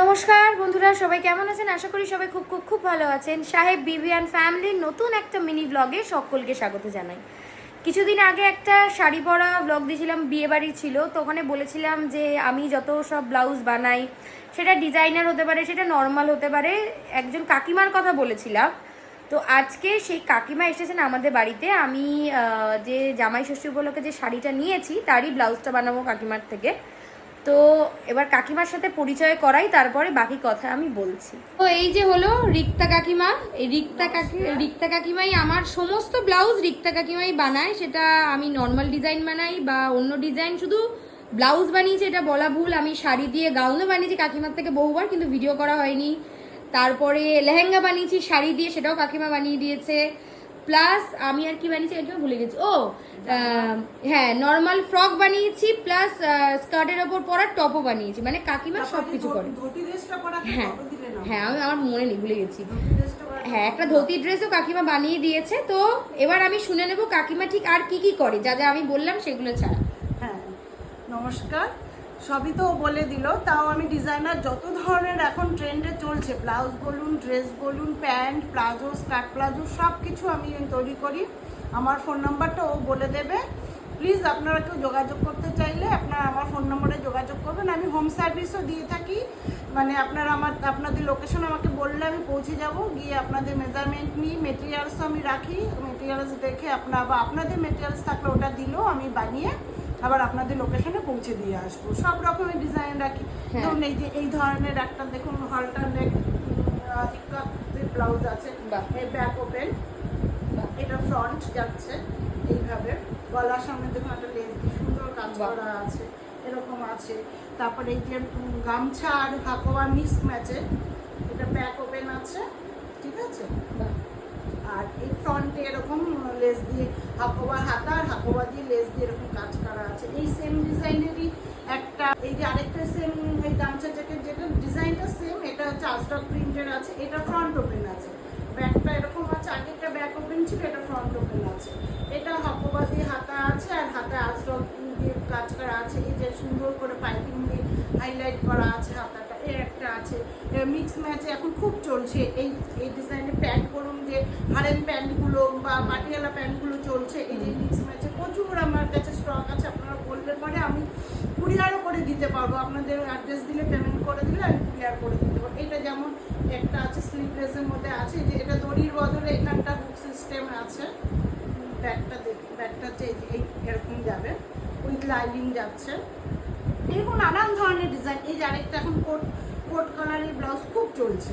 নমস্কার, বন্ধুরা, সবাই কেমন আছেন? আশা করি সবাই খুব খুব খুব ভালো আছেন। সাহেব বিবিয়ান ফ্যামিলির নতুন একটা মিনি ব্লগে সকলকে স্বাগত জানাই। কিছুদিন আগে একটা শাড়ি পরা ব্লগ দিয়েছিলাম বিয়ে বাড়ি ছিল, তো ওখানে বলেছিলাম যে আমি যত সব ব্লাউজ বানাই, সেটা ডিজাইনার হতে পারে, সেটা নর্মাল হতে পারে, একজন কাকিমার কথা বলেছিলাম। তো আজকে সেই কাকিমা এসেছেন আমাদের বাড়িতে, আমি যে জামাই ষষ্ঠী উপলক্ষে যে শাড়িটা নিয়েছি, তারই ব্লাউজটা বানাবো কাকিমার থেকে। তো এবার কাকিমার সাথে পরিচয় করাই, তারপরে বাকি কথা আমি বলছি। তো এই যে হলো রিক্তা কাকিমা, এই রিক্তা কাকি, রিক্তা কাকিমাই আমার সমস্ত ব্লাউজ রিক্তা কাকিমাই বানায়, সেটা আমি নর্মাল ডিজাইন বানাই বা অন্য ডিজাইন শুধু ব্লাউজ বানিয়েছি, এটা বলা ভুল। আমি শাড়ি দিয়ে গাউনও বানিয়েছি কাকিমার থেকে বহুবার, কিন্তু ভিডিও করা হয়নি। তারপরে লেহেঙ্গা বানিয়েছি, শাড়ি দিয়ে সেটাও কাকিমা বানিয়ে দিয়েছে। প্লাস আমি আর কি বানিয়েছি একদম ভুলে গেছি। ও হ্যাঁ নর্মাল ফ্রক বানিয়েছি প্লাস স্কার্টের ওপর পরা টপও বানিয়েছি। মানে কাকিমা সব কিছু করে। হ্যাঁ হ্যাঁ আমি আমার মনে নেই ভুলে গেছি। হ্যাঁ একটা ধুতি ড্রেসও কাকিমা বানিয়ে দিয়েছে তো এবার আমি শুনে নেব কাকিমা ঠিক আর কি কি করে। যা যা আমি বললাম সেগুলো ছাড়া। হ্যাঁ নমস্কার। সবই তো বলে দিল। তাও আমি ডিজাইনার যত ধরনের এখন ট্রেন্ডে চলছে ব্লাউজ বলুন ড্রেস বলুন প্যান্ট প্লাজো স্কার্ট প্লাজো সব কিছু আমি তৈরি করি। আমার ফোন নাম্বারটা ও বলে দেবে। প্লিজ আপনারা কেউ যোগাযোগ করতে চাইলে আপনারা আমার ফোন নম্বরে যোগাযোগ করবেন। আমি হোম সার্ভিসও দিয়ে থাকি। মানে আপনারা আমার, আপনাদের লোকেশন আমাকে বললে আমি পৌঁছে যাব। গিয়ে আপনাদের মেজারমেন্ট নিই মেটেরিয়ালস আমি রাখি। মেটেরিয়ালস দেখে আপনার বা আপনাদের মেটেরিয়ালস থাকলে ওটা দিলেও আমি বানিয়ে আবার আপনাদের লোকেশনে পৌঁছে দিয়ে আসব। সব রকমের ডিজাইন রাখি। হ্যাঁ। ধরুন এই যে এই ধরনের একটা দেখুন হলটার নেক ব্লাউজ আছে। ব্যাক ওপেন এটা ফ্রন্ট যাচ্ছে এইভাবে। গলার সামনে দেখুন একটা লেস সুন্দর কাজ করা আছে এরকম আছে। তারপরে এই যে গামছা আর হাকোয়া মিক্স ম্যাচে এটা ব্যাক ওপেন আছে। ঠিক আছে? আর এই ফ্রন্টে এরকম লেস দিয়ে হাকোবা হাতা আর হাকোবা দিয়ে লেস দিয়ে এরকম কাজ করা আছে। এই সেম ডিজাইনেরই একটা, এই যে আরেকটা সেম এই গামছা জ্যাকেট যেটা ডিজাইনটা সেম এটা হচ্ছে আস্টক প্রিন্টের আছে, এটা ফ্রন্ট ওপেন আছে। ব্যাকটা এরকম আছে, আগেরটা ব্যাক ওপেন ছিল, এটা ফ্রন্ট ওপেন আছে। এটা হাকোবা দিয়ে হাতা আছে আর হাতে আস্টক দিয়ে কাজ করা আছে। এই যে সুন্দর করে পাইপিং দিয়ে হাইলাইট করা আছে হাতাটা এর একটা মিক্স ম্যাচে এখন খুব চলছে। এই এই ডিজাইনের প্যান্ট বলুন যে হারেন প্যান্টগুলো বা পাটিয়ালা প্যান্টগুলো চলছে, এই যে মিক্স ম্যাচে প্রচুর আমার কাছে স্টক আছে, আপনারা বললে পরে আমি কুরিয়ারও করে দিতে পারব। আপনাদের অ্যাড্রেস দিলে পেমেন্ট করে দিলে আমি কুরিয়ার করে দিতে পারব। এটা যেমন একটা আছে স্লিপলেসের মধ্যে আছে যে এটা দড়ির বদলে এখানটা হুক সিস্টেম আছে। ব্যাগটা দেখ, ব্যাগটা যে, এই এরকম যাবে উইথ লাইনিং যাচ্ছে। এরকম নানান ধরনের ডিজাইন এই যে আরেকটা এখন কোট কোট কালারের ব্লাউজ খুব চলছে।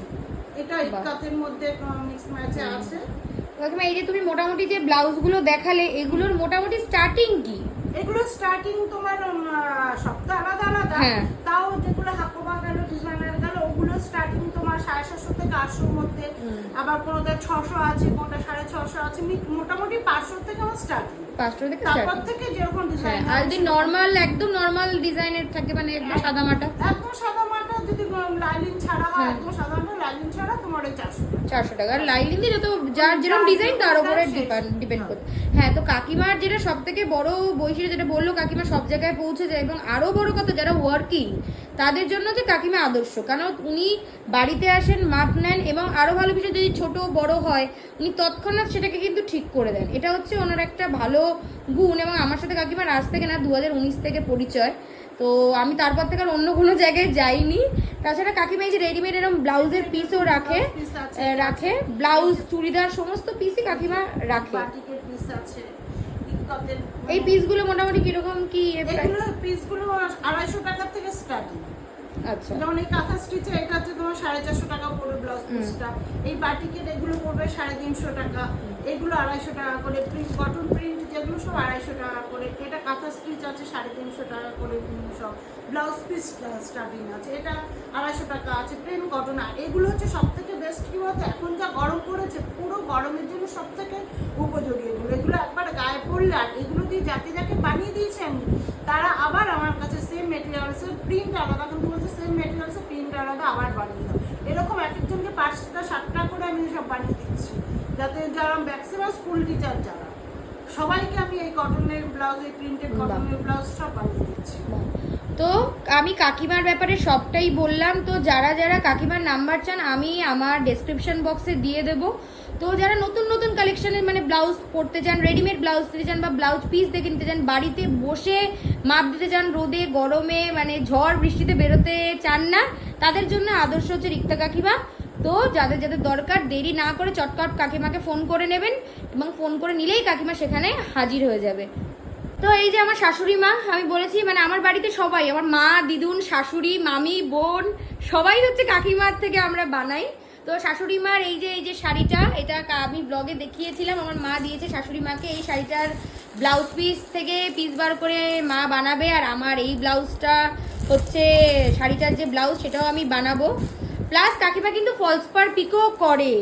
এটা। ইকাতের মধ্যে মিক্স ম্যাচে আছে। কাকিমা এই যে তুমি মোটামুটি যে ব্লাউজগুলো দেখালে এগুলোর মোটামুটি স্টার্টিং কি? এগুলো স্টার্টিং তোমার তো আলাদা আলাদা। হ্যাঁ। তাও যেগুলো হাকোবা গেল ডিজাইনার গেল ওগুলো স্টার্টিং তোমার সাড়ে সাতশো থেকে আটশোর মধ্যে। আবার কোনোটা ছশো আছে কোনোটা সাড়ে ছশো আছে মোটামুটি পাঁচশো থেকে আমার স্টার্টিং থেকে তারপর থেকে যেরকম হ্যাঁ ডিজাইন আর যদি নর্মাল একদম নর্মাল ডিজাইনের থাকে মানে একদম সাদা মাটা? একদম সাদা মাটা লাইলিন ছাড়া হয় হ্যাঁ। একদম সাধারণত লাইলিন ছাড়া তোমার ওই চারশো টাকা। চারশো টাকা। আর লাইলিং দিয়ে যত যার যেরকম ডিজাইন তার যেরকম উপরে ডিপেন্ড হ্যাঁ। করতে হ্যাঁ তো কাকিমার যেটা সব থেকে বড় বৈশিষ্ট্য যেটা বলল কাকিমা সব জায়গায় পৌঁছে যায়। এবং আরও বড় কথা যারা ওয়ার্কিং তাদের জন্য যে কাকিমা আদর্শ। কারণ উনি বাড়িতে আসেন মাপ নেন এবং আরও ভালো বিষয় যদি ছোট বড় হয় উনি তৎক্ষণাৎ সেটাকে কিন্তু ঠিক করে দেন। এটা হচ্ছে ওনার একটা ভালো গুণ এবং আমার সাথে কাকিমার আজ থেকে না দু হাজার উনিশ থেকে পরিচয়। তো আমি তারপর থেকে আর অন্য কোনো জায়গায় যাইনি। তাছাড়া কাকিমা এই যে রেডিমেড এরকম ব্লাউজের পিসও রাখে রাখে। ব্লাউজ চুড়িদার সমস্ত পিসই কাকিমা রাখে। পিস আছে এই পিসগুলো মোটামুটি কীরকম কি এগুলো পিসগুলো আড়াইশো টাকা থেকে স্টার্টিং যেমন এই কাঁথা স্টিচে এটা হচ্ছে তোমার সাড়ে চারশো টাকা পড়বে ব্লাউজ পিসটা এই বাটিকের এগুলো পড়বে সাড়ে তিনশো টাকা। এগুলো আড়াইশো টাকা করে প্রিন্ট কটন প্রিন্ট যেগুলো সব আড়াইশো টাকা করে। এটা কাঁথা স্টিচ আছে সাড়ে তিনশো টাকা করে সব। ব্লাউজ পিস স্টার্টিং আছে। এটা আড়াইশো টাকা আছে প্লেন কটন আর এগুলো হচ্ছে সব থেকে বেস্ট কি বলতো? এখন যা গরম পড়েছে পুরো গরমের জন্য সব থেকে উপযোগী এগুলো। এগুলো একবার গায়ে পড়লে আর এগুলো দিয়ে যাকে যাকে বানিয়ে দিয়েছি আমি তারা আবার মেটেরিয়ালসের প্রিন্ট আলাদা কিন্তু বলছে সেম মেটেরিয়ালসের প্রিন্ট আলাদা, আবার বানিয়ে দাও। এরকম এক একজনকে পাঁচটা সাতটা করে আমি সব বানিয়ে দিচ্ছি। যাতে যারা ম্যাক্সিমাম স্কুল টিচার যারা, সবাইকে আমি এই কটনের ব্লাউজ এই প্রিন্টেড কটনের ব্লাউজ সব বানিয়ে দিচ্ছি। তো আমি কাকিমার ব্যাপারে সবটাই বললাম, তো যারা যারা কাকিমার নাম্বার চান, আমি আমার ডেসক্রিপশন বক্সে দিয়ে দেবো। তো যারা নতুন নতুন কালেকশনের মানে ব্লাউজ পরতে চান রেডিমেড ব্লাউজ নিতে চান বা ব্লাউজ পিস দেখে নিতে চান, বাড়িতে বসে মাপ দিতে চান, রোদে, গরমে মানে ঝড়, বৃষ্টিতে বেরোতে চান না, তাদের জন্য আদর্শ হচ্ছে রিক্তা কাকিমা। তো যাদের যাদের দরকার, দেরি না করে চটকট কাকিমাকে ফোন করে নেবেন এবং ফোন করে নিলেই কাকিমা সেখানে হাজির হয়ে যাবে। তো এই যে আমার শাশুড়ি মা, আমি বলেছি মানে আমার বাড়িতে সবাই, আমার মা, দিদুন, শাশুড়ি, মামি, বোন, সবাই হচ্ছে কাকিমার থেকে আমরা বানাই। তো শাশুড়ি মার এই যে এই যে শাড়িটা, এটা আমি ব্লগে দেখিয়েছিলাম, আমার মা দিয়েছে শাশুড়ি মাকে এই শাড়িটার ব্লাউজ পিস থেকে পিস বার করে মা বানাবে, আর আমার এই ব্লাউজটা হচ্ছে, শাড়িটার যে ব্লাউজ সেটাও আমি বানাবো। প্লাস কাকিমা কিন্তু ফলস পার পিকও করে।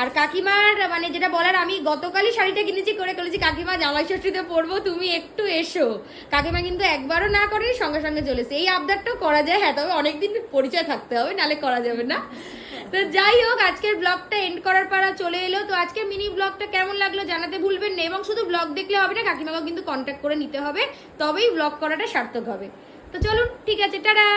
আর কাকিমার মানে যেটা বলার, আমি গতকালই শাড়িটা কিনেছি, করে বলেছি কাকিমা জামাই ষষ্ঠীতে পরবো, তুমি একটু এসো। কাকিমা কিন্তু একবারও না করে, সঙ্গে সঙ্গে চলেছে এই আবদারটাও করা যায় হ্যাঁ তবে অনেকদিন পরিচয় থাকতে হবে নালে করা যাবে না। তো যাই হোক, আজকের ব্লগটা এন্ড করার পারা চলে এলো। তো আজকে মিনি ব্লগটা কেমন লাগল জানাতে ভুলবেন না, এবং শুধু ব্লগ দেখলে হবে না, কাকিমাকেও কিন্তু কন্ট্যাক্ট করে নিতে হবে, তবেই ব্লগ করাটা সার্থক হবে। তো চলুন, ঠিক আছে, টাটা!